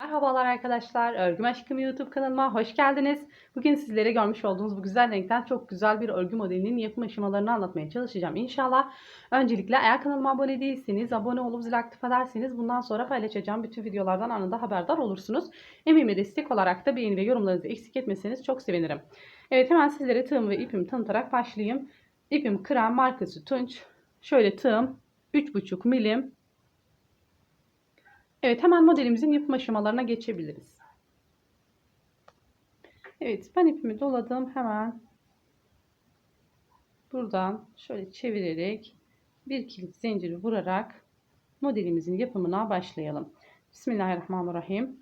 Merhabalar arkadaşlar. Örgüm Aşkım YouTube kanalıma hoş geldiniz. Bugün sizlere görmüş olduğunuz bu güzel renkten çok güzel bir örgü modelinin yapım aşamalarını anlatmaya çalışacağım inşallah. Öncelikle eğer kanalıma abone değilseniz abone olup zil aktif ederseniz bundan sonra paylaşacağım bütün videolardan anında haberdar olursunuz. Emeğime destek olarak da beğeni ve yorumlarınızı eksik etmeseniz çok sevinirim. Evet hemen sizlere tığım ve ipimi tanıtarak başlayayım. İpim krem markası Tunç. Şöyle tığım 3,5 milim Evet hemen modelimizin yapım aşamalarına geçebiliriz. Evet ben ipimi doladım. Hemen buradan şöyle çevirerek bir kilit zinciri vurarak modelimizin yapımına başlayalım. Bismillahirrahmanirrahim.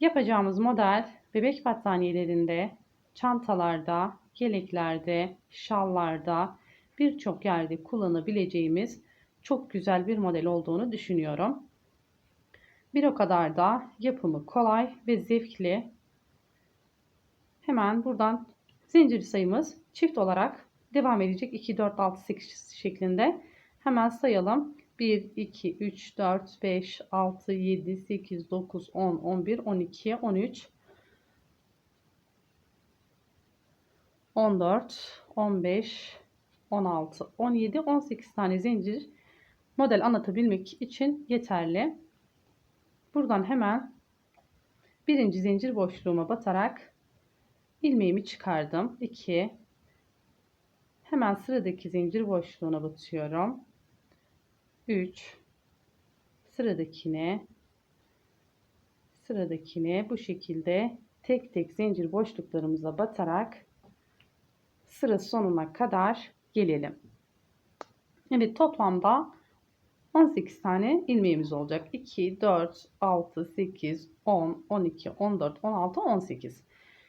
Yapacağımız model bebek battaniyelerinde, çantalarda, yeleklerde, şallarda birçok yerde kullanabileceğimiz çok güzel bir model olduğunu düşünüyorum. Bir o kadar da yapımı kolay ve zevkli. Hemen buradan zincir sayımız çift olarak devam edecek. 2, 4, 6, 8 şeklinde. Hemen sayalım. 1, 2, 3, 4, 5, 6, 7, 8, 9, 10, 11, 12, 13, 14, 15, 16, 17, 18 tane zincir model anlatabilmek için yeterli. Buradan hemen birinci zincir boşluğuma batarak ilmeğimi çıkardım. 2 hemen sıradaki zincir boşluğuna batıyorum. 3 sıradakine sıradakine bu şekilde tek tek zincir boşluklarımıza batarak sıra sonuna kadar gelelim. Evet toplamda 18 tane ilmeğimiz olacak. 2, 4, 6, 8, 10, 12, 14, 16, 18.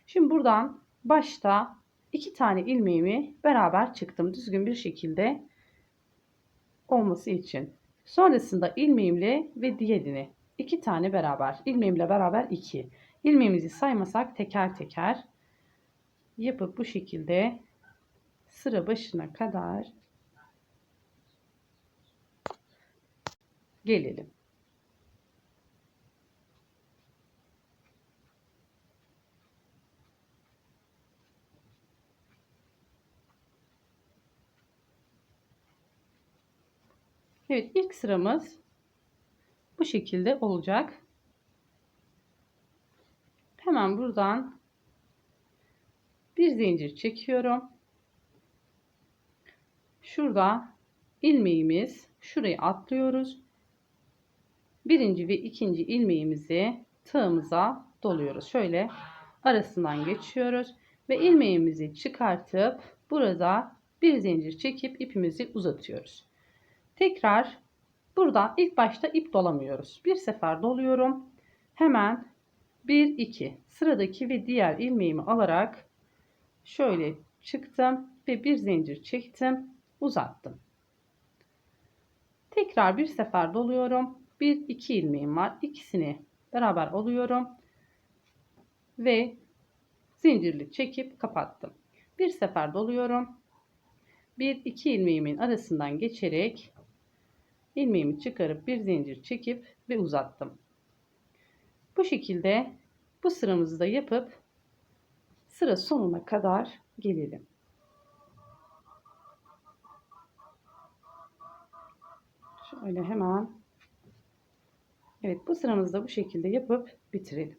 Şimdi buradan başta 2 tane ilmeğimi beraber çıktım. Düzgün bir şekilde olması için. Sonrasında ilmeğimle ve diğerini 2 tane beraber. ilmeğimle beraber 2. İlmeğimizi saymasak teker teker yapıp bu şekilde sıra başına kadar gelelim. Evet ilk sıramız bu şekilde olacak. Hemen buradan bir zincir çekiyorum. Şurada ilmeğimiz şurayı atlıyoruz birinci ve ikinci ilmeğimizi tığımıza doluyoruz. Şöyle arasından geçiyoruz ve ilmeğimizi çıkartıp burada bir zincir çekip ipimizi uzatıyoruz. Tekrar burada ilk başta ip dolamıyoruz. Bir sefer doluyorum. Hemen 1 2 sıradaki ve diğer ilmeğimi alarak şöyle çıktım ve bir zincir çektim, uzattım. Tekrar bir sefer doluyorum bir iki ilmeğim var. İkisini beraber alıyorum ve zincirli çekip kapattım. Bir sefer doluyorum. Bir iki ilmeğimin arasından geçerek ilmeğimi çıkarıp bir zincir çekip ve uzattım. Bu şekilde bu sıramızı da yapıp sıra sonuna kadar gelelim. Şöyle hemen Evet bu sıramızda bu şekilde yapıp bitirelim.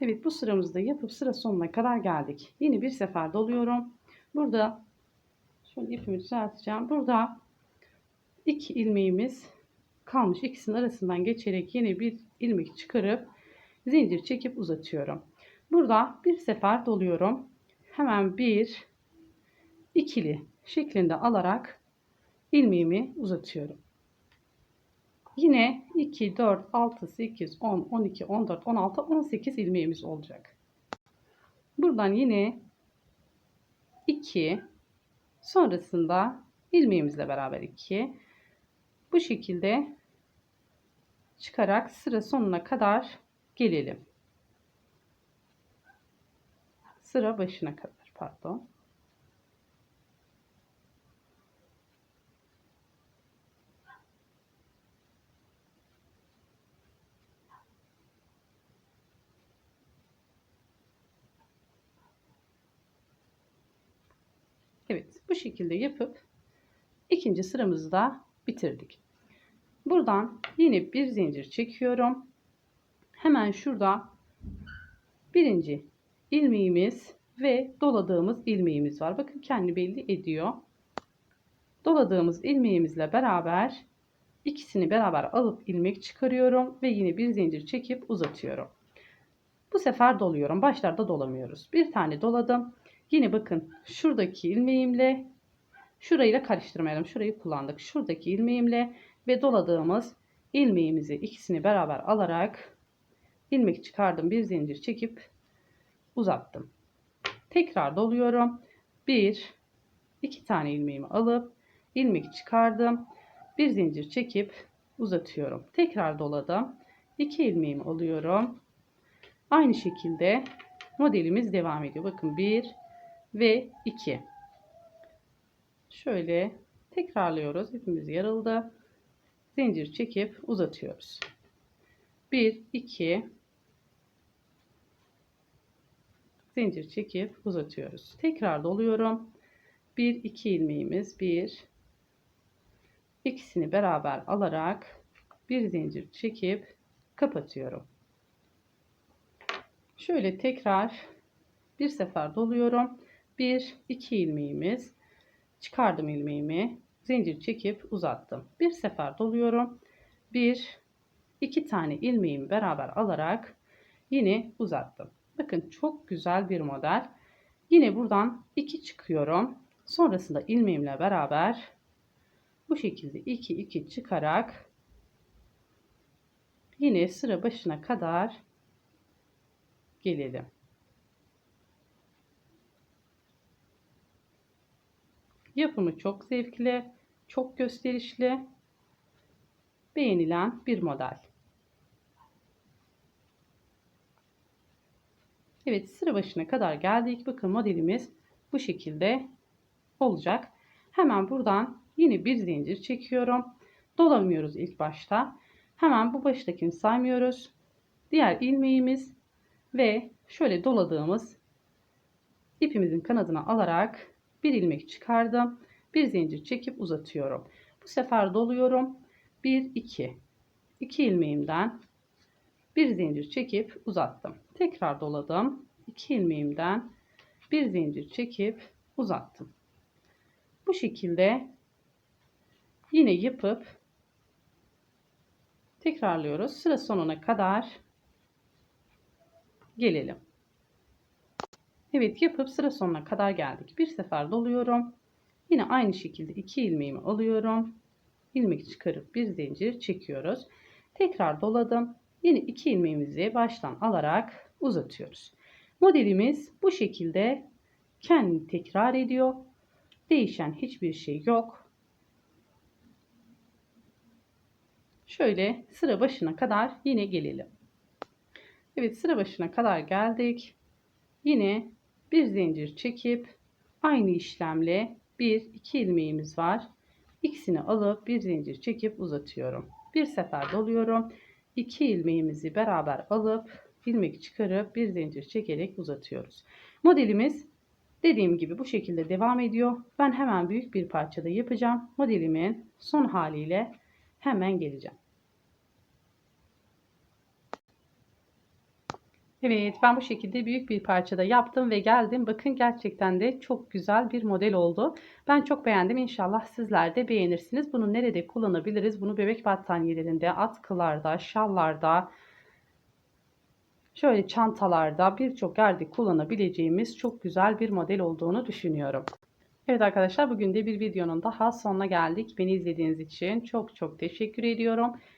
Evet bu sıramızda yapıp sıra sonuna kadar geldik. Yine bir sefer doluyorum. Burada şöyle ipimi düzelteceğim. Burada iki ilmeğimiz kalmış. İkisinin arasından geçerek yine bir ilmek çıkarıp zincir çekip uzatıyorum. Burada bir sefer doluyorum. Hemen bir ikili şeklinde alarak ilmeğimi uzatıyorum. Yine 2, 4, 6, 8, 10, 12, 14, 16, 18 ilmeğimiz olacak. Buradan yine 2 sonrasında ilmeğimizle beraber 2 bu şekilde çıkarak sıra sonuna kadar gelelim. Sıra başına kadar pardon. Evet bu şekilde yapıp ikinci sıramızı da bitirdik. Buradan yine bir zincir çekiyorum. Hemen şurada birinci ilmeğimiz ve doladığımız ilmeğimiz var. Bakın kendi belli ediyor. Doladığımız ilmeğimizle beraber ikisini beraber alıp ilmek çıkarıyorum ve yine bir zincir çekip uzatıyorum. Bu sefer doluyorum. Başlarda dolamıyoruz. Bir tane doladım. Yine bakın şuradaki ilmeğimle şurayla karıştırmayalım. Şurayı kullandık. Şuradaki ilmeğimle ve doladığımız ilmeğimizi ikisini beraber alarak ilmek çıkardım. Bir zincir çekip uzattım. Tekrar doluyorum. Bir, iki tane ilmeğimi alıp ilmek çıkardım. Bir zincir çekip uzatıyorum. Tekrar doladım. İki ilmeğimi alıyorum. Aynı şekilde modelimiz devam ediyor. Bakın 1 ve 2. Şöyle tekrarlıyoruz. İpimiz yarıldı. Zincir çekip uzatıyoruz. 1 2 zincir çekip uzatıyoruz. Tekrar doluyorum. 1 2 ilmeğimiz 1 ikisini beraber alarak bir zincir çekip kapatıyorum. Şöyle tekrar bir sefer doluyorum. 1 2 ilmeğimiz çıkardım ilmeğimi zincir çekip uzattım. Bir sefer doluyorum. 1 2 tane ilmeğimi beraber alarak yine uzattım. Bakın çok güzel bir model. Yine buradan 2 çıkıyorum. Sonrasında ilmeğimle beraber bu şekilde 2 2 çıkarak yine sıra başına kadar gelelim. Yapımı çok zevkli, çok gösterişli, beğenilen bir model. Evet sıra başına kadar geldik. Bakın modelimiz bu şekilde olacak. Hemen buradan yine bir zincir çekiyorum. Dolamıyoruz ilk başta. Hemen bu baştakini saymıyoruz. Diğer ilmeğimiz ve şöyle doladığımız ipimizin kanadına alarak bir ilmek çıkardım. Bir zincir çekip uzatıyorum. Bu sefer doluyorum. 1 2 2 ilmeğimden bir zincir çekip uzattım. Tekrar doladım. 2 ilmeğimden bir zincir çekip uzattım. Bu şekilde yine yapıp tekrarlıyoruz. Sıra sonuna kadar gelelim. Evet yapıp sıra sonuna kadar geldik. Bir sefer doluyorum. Yine aynı şekilde iki ilmeğimi alıyorum. İlmek çıkarıp bir zincir çekiyoruz. Tekrar doladım. Yine iki ilmeğimizi baştan alarak uzatıyoruz. Modelimiz bu şekilde kendini tekrar ediyor. Değişen hiçbir şey yok. Şöyle sıra başına kadar yine gelelim. Evet sıra başına kadar geldik. Yine bir zincir çekip aynı işlemle bir iki ilmeğimiz var. İkisini alıp bir zincir çekip uzatıyorum. Bir sefer doluyorum. İki ilmeğimizi beraber alıp ilmek çıkarıp bir zincir çekerek uzatıyoruz. Modelimiz dediğim gibi bu şekilde devam ediyor. Ben hemen büyük bir parçada yapacağım. Modelimin son haliyle hemen geleceğim. Evet ben bu şekilde büyük bir parçada yaptım ve geldim. Bakın gerçekten de çok güzel bir model oldu. Ben çok beğendim. İnşallah sizler de beğenirsiniz. Bunu nerede kullanabiliriz? Bunu bebek battaniyelerinde, atkılarda, şallarda, şöyle çantalarda birçok yerde kullanabileceğimiz çok güzel bir model olduğunu düşünüyorum. Evet arkadaşlar bugün de bir videonun daha sonuna geldik. Beni izlediğiniz için çok çok teşekkür ediyorum.